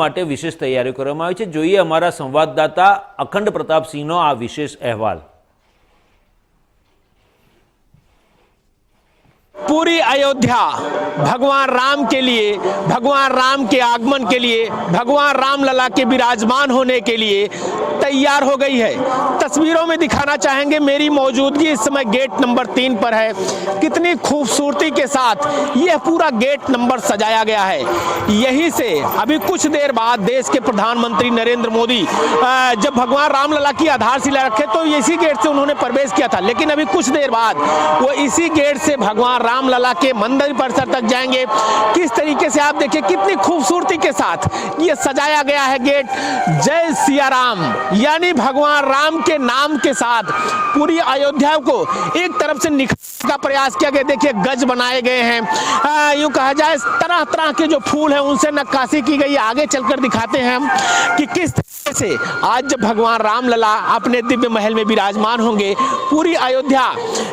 માટે વિશેષ તૈયારીઓ કરવામાં આવી છે જોઈએ અમારા સંવાદદાતા અખંડ પ્રતાપસિંહનો આ વિશેષ અહેવાલ पूरी अयोध्या भगवान राम के लिए भगवान राम के आगमन के लिए भगवान राम लला के विराजमान होने के लिए तैयार हो गई है। तस्वीरों में दिखाना चाहेंगे मेरी मौजूदगी। इस समय गेट नंबर तीन पर है। कितनी खूबसूरती के साथ यह पूरा गेट नंबर सजाया गया है। यहीं से अभी कुछ देर बाद देश के प्रधानमंत्री नरेंद्र मोदी जब भगवान राम लला की आधारशिला रखे तो इसी गेट से उन्होंने प्रवेश किया था। लेकिन अभी कुछ देर बाद वो इसी गेट से भगवान राम लला के मंदिर परिसर तक जाएँगे। किस तरीके से आप देखिए, कितनी खूबसूरती के साथ ये सजाया गया है गेट। जय सिया राम यानी भगवान राम के नाम के साथ पूरी अयोध्या को एक तरफ़ से निखारने का प्रयास किया गया। देखिए, गज बनाए गए हैं। यूँ कहा जाए तरह तरह के जो फूल हैं, उनसे नक्काशी की गई। आगे चलकर दिखाते हैं हम कि किस तरीके से आज जब भगवान राम लला अपने दिव्य महल में विराजमान होंगे, पूरी अयोध्या,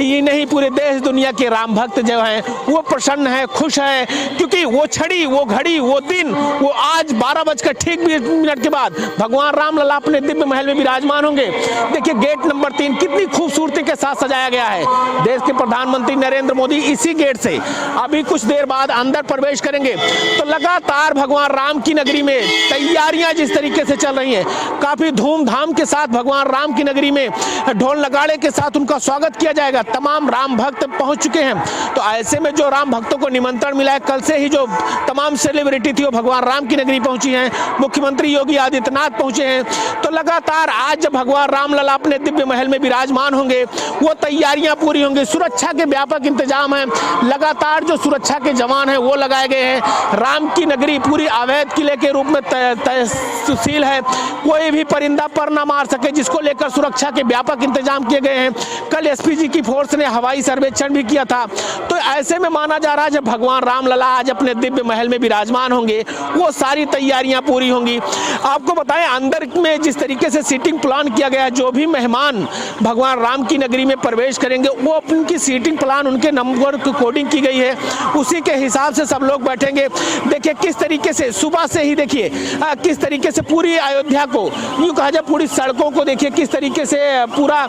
ये नहीं, पूरे देश दुनिया के राम भक्त जो हैं, वो प्रसन्न है, खुश है, क्योंकि वो छड़ी, वो घड़ी, वो दिन, वो आज बारह बजकर ठीक बीस मिनट के बाद भगवान राम लला अपने दिव्य महल में विराजमान होंगे। देखिए गेट नंबर तीन कितनी खूबसूरती के साथ सजाया गया है। देश के प्रधानमंत्री नरेंद्र मोदी इसी गेट से। अभी कुछ देर बाद अंदर प्रवेश करेंगे। तो लगातार भगवान राम की नगरी में तैयारियाँ जिस तरीके से चल रही हैं, काफ़ी धूमधाम के साथ भगवान राम की नगरी में ढोल नगाड़े के साथ उनका स्वागत किया जाएगा। तमाम राम भक्त पहुँच चुके हैं। तो ऐसे में जो राम भक्तों को निमंत्रण मिला है, कल से ही जो तमाम सेलिब्रिटी थी वो भगवान राम की नगरी पहुँची हैं। मुख्यमंत्री योगी आदित्यनाथ पहुँचे हैं। तो लगातार आज जब भगवान राम लला अपने दिव्य महल में विराजमान होंगे, वो तैयारियाँ पूरी होंगी। सुरक्षा के व्यापक इंतज़ाम है। लगातार जो सुरक्षा के जवान हैं, वो लगाए गए हैं। राम की नगरी पूरी अवैध किले के रूप में तयशील है। कोई भी परिंदा पर ना मार सके, जिसको लेकर सुरक्षा के व्यापक इंतज़ाम किए गए हैं। कल एसपीजी की फोर्स ने हवाई सर्वेक्षण भी किया था। तो ऐसे में माना जा रहा है, जब भगवान रामलला आज अपने दिव्य महल में विराजमान होंगे, वो सारी तैयारियाँ पूरी होंगी। आपको बताएँ, अंदर में जिस तरीके से सीटिंग प्लान किया गया है। जो भी मेहमान भगवान राम की नगरी में प्रवेश करेंगे, वो उनकी सीटिंग प्लान उनके नंबर की कोडिंग की गई है। उसी के हिसाब से सब लोग बैठेंगे। देखिए किस तरीके से, सुबह से ही देखिए किस तरीके से पूरी अयोध्या को, यूँ कहा जाए पूरी सड़कों को देखिए, किस तरीके से पूरा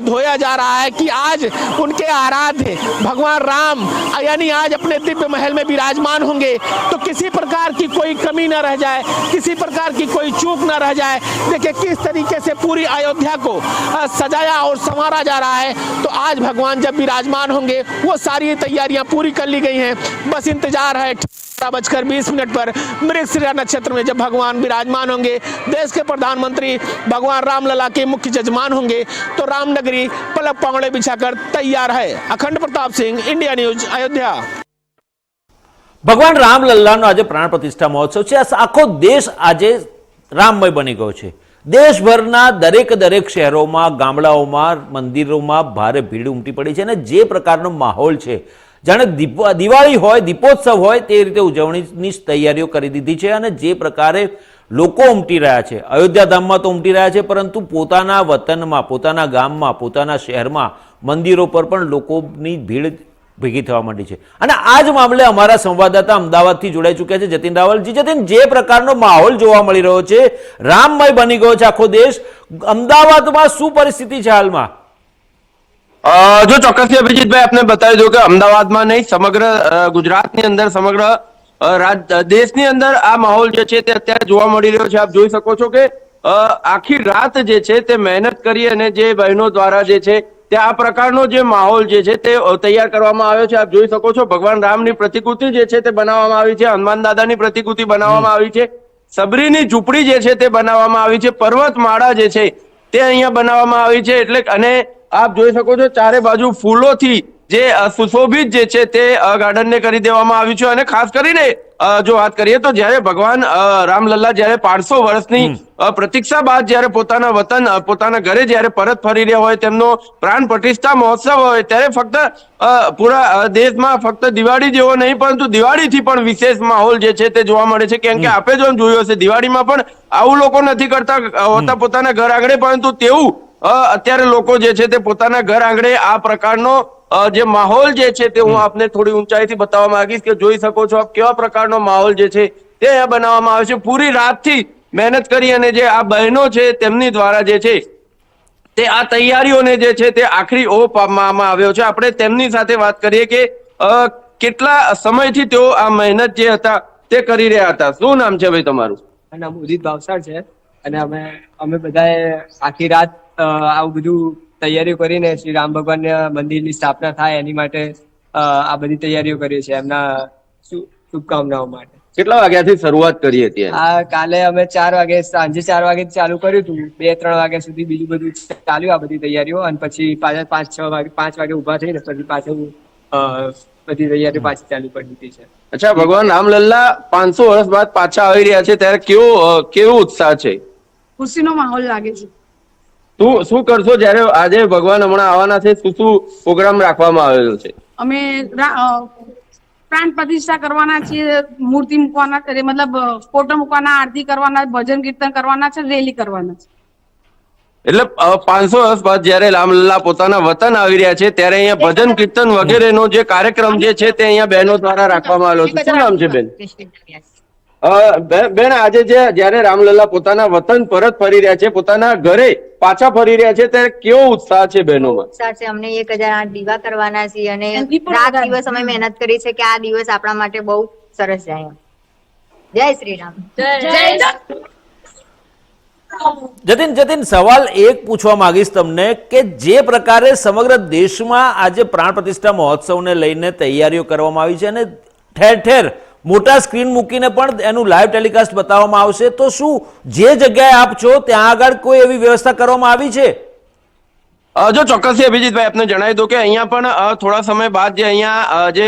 धोया जा रहा है कि आज उनके आराध्य भगवान राम यानी आज अपने दिव्य महल में विराजमान होंगे। तो किसी प्रकार की कोई कमी ना रह जाए, किसी प्रकार की कोई चूक ना रह जाए। देखिए किस तरीके से पूरी अयोध्या को आ, सजाया और संवारा जा रहा है तो आज भगवान जब विराजमान होंगे वो सारी तैयारियां पूरी कर ली गई हैं बस इंतजार है बारह बजकर बीस मिनट पर मृगशिरा नक्षत्र में जब भगवान विराजमान होंगे देश के प्रधानमंत्री भगवान रामलला के मुख्य जजमान होंगे तो रामनगरी पलक पांगड़े बिछाकर तैयार है अखंड प्रताप सिंह इंडिया न्यूज अयोध्या ભગવાન રામલલ્લાનો આજે પ્રાણ પ્રતિષ્ઠા મહોત્સવ છે આ આખો દેશ આજે રામમય બની ગયો છે દેશભરના દરેક દરેક શહેરોમાં, ગામડાઓમાં, મંદિરોમાં ભારે ભીડ ઉમટી પડી છે અને જે પ્રકારનો માહોલ છે, જાણે દિવાળી હોય, દીપોત્સવ હોય, તે રીતે ઉજવણીની તૈયારીઓ કરી દીધી છે અને જે પ્રકારે લોકો ઉમટી રહ્યા છે. અયોધ્યા ધામમાં તો ઉમટી રહ્યા છે, પરંતુ પોતાના વતનમાં, પોતાના ગામમાં, પોતાના શહેરમાં મંદિરો પર પણ લોકોની ભીડ ભેગી થવા માંડી છે. અને આ જ મામલે અમારા સંવાદદાતા અમદાવાદથી જોડાઈ ચૂક્યા છે જતીન રાવલજી. જતીન, જે પ્રકારનો માહોલ જોવા મળી રહ્યો છે રામમય બની ગયો છે આખો દેશ. અમદાવાદમાં શું પરિસ્થિતિ છે હાલમાં? જો ચોક્કસથી અભિજીતભાઈ, આપને બતાવી દઉં કે અમદાવાદમાં નહીં, સમગ્ર ગુજરાતની અંદર, સમગ્ર દેશની અંદર આ માહોલ જે છે તે અત્યારે જોવા મળી રહ્યો છે. આપ જોઈ શકો છો કે આખી રાત જે છે તે મહેનત કરી અને જે બહેનો દ્વારા જે છે તે આ પ્રકારનો જે માહોલ જે છે તે તૈયાર કરવામાં આવ્યો છે. આપ જોઈ શકો છો ભગવાન રામની પ્રતિકૃતિ જે છે તે બનાવવામાં આવી છે. હનુમાન દાદાની પ્રતિકૃતિ બનાવવામાં આવી છે. સબરીની ઝૂંપડી જે છે તે બનાવવામાં આવી છે. પર્વતમાળા જે છે તે અહીંયા બનાવવામાં આવી છે. એટલે અને આપ જોઈ શકો છો ચારે બાજુ ફૂલોથી જે સુશોભિત જે છે તે ગાર્ડનને કરી દેવામાં આવ્યું છે અને ખાસ કરીને જો વાત કરીએ તો જ્યારે ભગવાન રામલલ્લા જ્યારે પાંચસો વર્ષની પ્રતીક્ષા બાદ જ્યારે પોતાના વતન પોતાના ઘરે જ્યારે પરત ફરી રહ્યા હોય તેમનો પ્રાણ પ્રતિષ્ઠા મહોત્સવ હોય ત્યારે ફક્ત પૂરા દેશમાં ફક્ત દિવાળી જેવો નહીં પરંતુ દિવાળીથી પણ વિશેષ માહોલ જે છે તે જોવા મળે છે. કેમ કે આપે જો જોયું હશે દિવાળીમાં પણ આવું લોકો નથી કરતા હોતા પોતાના ઘર આંગણે પરંતુ તેવું અત્યારે લોકો જે છે તે પોતાના ઘર આંગણે આ પ્રકારનો જે માહોલ જે છે તે હું આપને થોડી ઊંચાઈથી બતાવવા માંગીશ કે જોઈ શકો છો આપ કેવા પ્રકારનો માહોલ જે છે તે અહીંયા બનાવવામાં આવે છે. પૂરી રાતથી મહેનત કરી અને જે આ બહેનો છે તેમની દ્વારા જે છે તે આ તૈયારીઓને જે છે તે આખરી ઓપ આપવામાં આવ્યો છે. આપણે તેમની સાથે વાત કરીએ કે અ, કેટલા સમયથી તેઓ આ મહેનત જે હતા તે કરી રહ્યા હતા. શું નામ છે ભાઈ તમારું? નામ ઉદિત ભાવસાર છે અને અમે અમે બધાએ આખી રાત આવું બધું તૈયારીઓ કરીને શ્રી રામ ભગવાનના મંદિરની સ્થાપના થાય એની માટે આ બધી તૈયારીઓ કરી છે એમના શુ- શુભકામનાઓ માટે. કેટલા વાગ્યાથી શરૂઆત કરી હતી આ કાલે અમે ચાર વાગે સાંજે ચાર વાગે ચાલુ કર્યું હતું. બે ત્રણ વાગ્યા સુધી બીજું બધું ચાલ્યું આ બધી તૈયારીઓ. અને પછી પાછા પાંચ છ વાગે પાંચ વાગે ઊભા થઈને પછી પાછું અ, બધી તૈયારીઓ પાછી ચાલુ કરી દીધી છે. અચ્છા ભગવાન રામલલ્લા પાંચસો વર્ષ બાદ પાછા આવી રહ્યા છે. ત્યારે કેવો કેવો ઉત્સાહ છે? ખુશીનો માહોલ લાગે છે. શું શું કરશો જ્યારે આજે ભગવાન હમણાં આવવાના છે શું શું પ્રોગ્રામ રાખવામાં આવેલો છે? અમે પ્રાણ પ્રતિષ્ઠા કરવાના છીએ મૂર્તિ મૂકવાના છે મતલબ ફોટો મૂકવાના આરતી કરવાના ભજન કીર્તન કરવાના છે રેલી કરવાના છે. એટલે પાંચસો વર્ષ બાદ જ્યારે રામલલ્લા પોતાના વતન આવી રહ્યા છે ત્યારે અહીંયા ભજન કીર્તન વગેરેનો જે કાર્યક્રમ જે છે તે અહીંયા બહેનો દ્વારા રાખવામાં આવેલો છે. શું નામ છે બેન? બેન આજે જે જયારે રામલલ્લા પોતાના વતન પરત ફરી રહ્યા છે પોતાના ઘરે પાછા ફરી રહ્યા છે ત્યારે કેવો ઉત્સાહ છે બહેનોમાં? ઉત્સાહ છે? અમને એક હજાર આઠ દીવા કરવાના છે અને રાત દિવસ અમે મહેનત કરી છે કે આ દિવસ આપણા માટે બહુ સરસ જાય જય શ્રી રામ જતીન જતીન સવાલ એક પૂછવા માંગીશ તમને કે જે પ્રકારે સમગ્ર દેશમાં આજે પ્રાણ પ્રતિષ્ઠા મહોત્સવને લઈને તૈયારીઓ કરવામાં આવી છે અને ઠેર ઠેર મોટા સ્ક્રીન મૂકીને પણ એનું લાઈવ ટેલિકાસ્ટ બતાવવામાં આવશે. તો શું જે જગ્યાએ આપ છો, ત્યાં આગળ કોઈ એવી વ્યવસ્થા કરવામાં આવી છે? જો ચોક્કસથી અભિજીતભાઈ, આપને જણાવી દો કે અહીંયા પણ થોડા સમય બાદ જે અહીંયા જે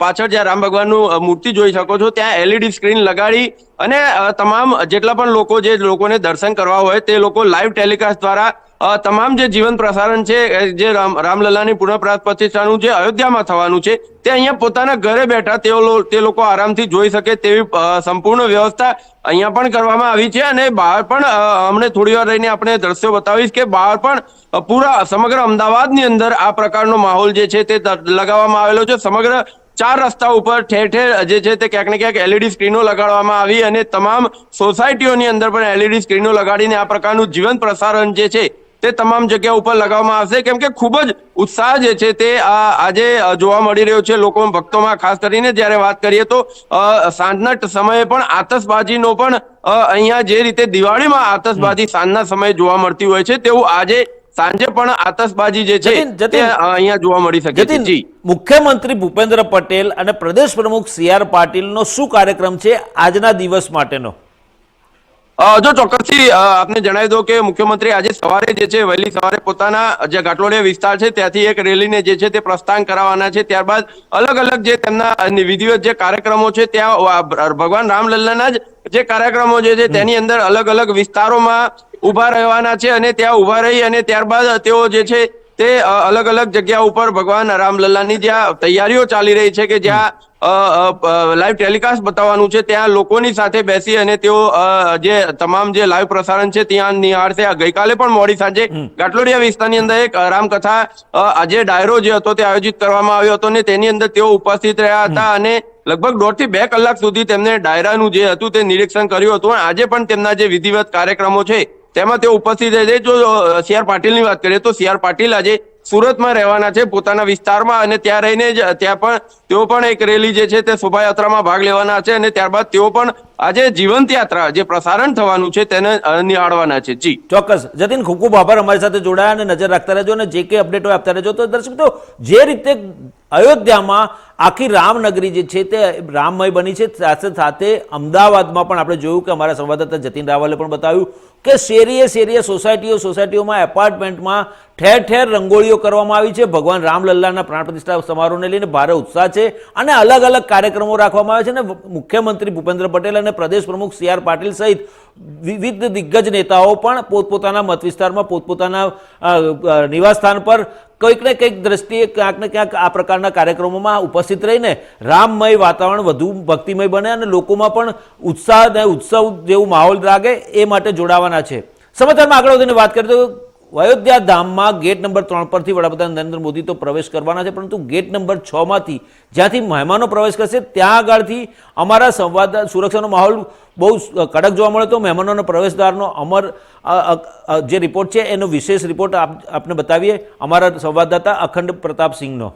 પાછળ જ્યાં રામ ભગવાનનું મૂર્તિ જોઈ શકો છો, ત્યાં એલઈડી સ્ક્રીન લગાડી અને તમામ જેટલા પણ લોકો જે લોકોને દર્શન કરવા હોય તે લોકો લાઈવ ટેલિકાસ્ટ દ્વારા તમામ જે જીવન પ્રસારણ છે જે રામ, રામલલ્લાની પુનઃ પ્રાણ પ્રતિષ્ઠાનું જે અયોધ્યામાં થવાનું છે, તે અહીંયા પોતાના ઘરે બેઠા તેઓ તે લોકો આરામથી જોઈ શકે તેવી સંપૂર્ણ વ્યવસ્થા અહીંયા પણ કરવામાં આવી છે અને બહાર પણ અમને થોડી વાર રહીને આપણે દ્રશ્યો બતાવીશ કે બહાર પણ પૂરા, સમગ્ર અમદાવાદની અંદર આ પ્રકારનો માહોલ જે છે તે લગાવવામાં આવેલો છે. સમગ્ર ચાર રસ્તા ઉપર ઠેર ઠેર જે છે તે ક્યાંક ને ક્યાંક એલઈડી સ્ક્રીનો લગાડવામાં આવી અને તમામ સોસાયટીઓની અંદર પણ એલઈડી સ્ક્રીનો લગાડીને આ પ્રકારનું જીવન પ્રસારણ જે છે તે તમામ જગ્યા ઉપર લગાવવામાં આવશે. કેમ કે ખૂબ જ ઉત્સાહ જે છે તે આજે જોવા મળી રહ્યો છે લોકો ભક્તોમાં. ખાસ કરીને જ્યારે વાત કરીએ તો સાંજના સમયે પણ આતશબાજીનો પણ અહીંયા જે રીતે દિવાળીમાં આતશબાજી સાંજના સમયે જોવા મળતી હોય છે તેવું આજે સાંજે પણ આતશબાજી જે છે. તે અહીંયા જોવા મળી શકે છે. જી. મુખ્યમંત્રી ભૂપેન્દ્ર પટેલ અને પ્રદેશ પ્રમુખ સી આર પાટીલનો શું કાર્યક્રમ છે આજના દિવસ માટેનો? જો ચોક્કસથી આપને જણાવી દો કે મુખ્યમંત્રી આજે સવારે જે છે, વહેલી સવારે પોતાના જે ઘાટલોડિયા વિસ્તાર છે, ત્યાંથી એક રેલીને જે છે તે પ્રસ્થાન કરાવવાના છે. ત્યારબાદ અલગ અલગ જે તેમના વિધિવત જે કાર્યક્રમો છે, ત્યાં ભગવાન રામલલ્લાના જ જે કાર્યક્રમો જે છે, તેની અંદર અલગ અલગ વિસ્તારોમાં ઊભા રહેવાના છે અને ત્યાં ઊભા રહી અને ત્યારબાદ તેઓ જે છે તે અલગ અલગ જગ્યા ઉપર ભગવાન રામલલ્લાની જ્યાં તૈયારીઓ ચાલી રહી છે કે જ્યાં લાઈવ ટેલિકાસ્ટ બતાવવાનું છે. ત્યાં લોકોની સાથે બેસી અને તેઓ જે તમામ જે લાઈવ પ્રસારણ છે ત્યાં નિહાળશે આ ગઈકાલે પણ મોડી સાંજે ગાટલોડિયા વિસ્તારની અંદર એક રામકથા આજે ડાયરો જે હતો તે આયોજિત કરવામાં આવ્યો હતો ને તેની અંદર તેઓ ઉપસ્થિત રહ્યા હતા અને લગભગ દોઢથી બે કલાક સુધી તેમને ડાયરાનું જે હતું તે નિરીક્ષણ કર્યું હતું. અને આજે પણ તેમના જે વિધિવત કાર્યક્રમો છે તેમાં તેઓ ઉપસ્થિત રહેશે જો સી આર પાટીલની વાત કરીએ તો સી આર પાટીલ આજે સુરતમાં રહેવાના છે, પોતાના વિસ્તારમાં અને ત્યાં રહીને જ, ત્યાં પણ તેઓ પણ એક રેલી જે છે તે શોભાયાત્રામાં ભાગ લેવાના છે અને ત્યારબાદ તેઓ પણ આજે જીવંત યાત્રા, જે પ્રસારણ થવાનું છે તેને નિહાળવાના છે. જી. ચોક્કસ. જતીન, ખૂબ ખૂબ આભાર અમારી સાથે જોડાયા અને નજર રાખતા રહેજો અને જે કંઈ અપડેટ આપતા રહેજો. તો દર્શક તો જે રીતે અયોધ્યામાં આખી રામનગરી જે છે તે રામમય બની છે, સાથે સાથે અમદાવાદમાં પણ આપણે જોયું કે અમારા સંવાદદાતા જતીન રાવલે પણ બતાવ્યું કે શેરીએ શેરીએ સોસાયટીઓ સોસાયટીઓમાં, એપાર્ટમેન્ટમાં ઠેર ઠેર રંગોળીઓ કરવામાં આવી છે. ભગવાન રામલલ્લાના પ્રાણ પ્રતિષ્ઠા સમારોહને લઈને ભારે ઉત્સાહ છે અને અલગ અલગ કાર્યક્રમો રાખવામાં આવે છે અને મુખ્યમંત્રી ભૂપેન્દ્ર પટેલ અને પ્રદેશ પ્રમુખ સી આર પાટીલ સહિત વિવિધ દિગ્ગજ નેતાઓ પણ પોતપોતાના મત વિસ્તારમાં, પોતપોતાના નિવાસસ્થાન પર કંઈક ને કંઈક દ્રષ્ટિએ ક્યાંક ને ક્યાંક આ પ્રકારના કાર્યક્રમોમાં ઉપસ્થિત રહીને રામમય વાતાવરણ વધુ ભક્તિમય બને અને લોકોમાં પણ ઉત્સાહ અને ઉત્સવ જેવું માહોલ લાગે એ માટે જોડાવાના છે. સમાચારમાં આગળ વધીને વાત કરીએ તો અયોધ્યા ધામમાં ગેટ નંબર ત્રણ પરથી વડાપ્રધાન નરેન્દ્ર મોદી તો પ્રવેશ કરવાના છે, પરંતુ ગેટ નંબર છ માંથી જ્યાંથી મહેમાનો પ્રવેશ કરશે, ત્યાં આગળથી અમારા સંવાદદાતા સુરક્ષાનો માહોલ બહુ કડક જોવા મળ્યો હતો મહેમાનોના પ્રવેશદ્વારનો અમર જે રિપોર્ટ છે, એનો વિશેષ રિપોર્ટ આપ, આપને બતાવીએ. અમારા સંવાદદાતા અખંડ પ્રતાપ સિંહનો.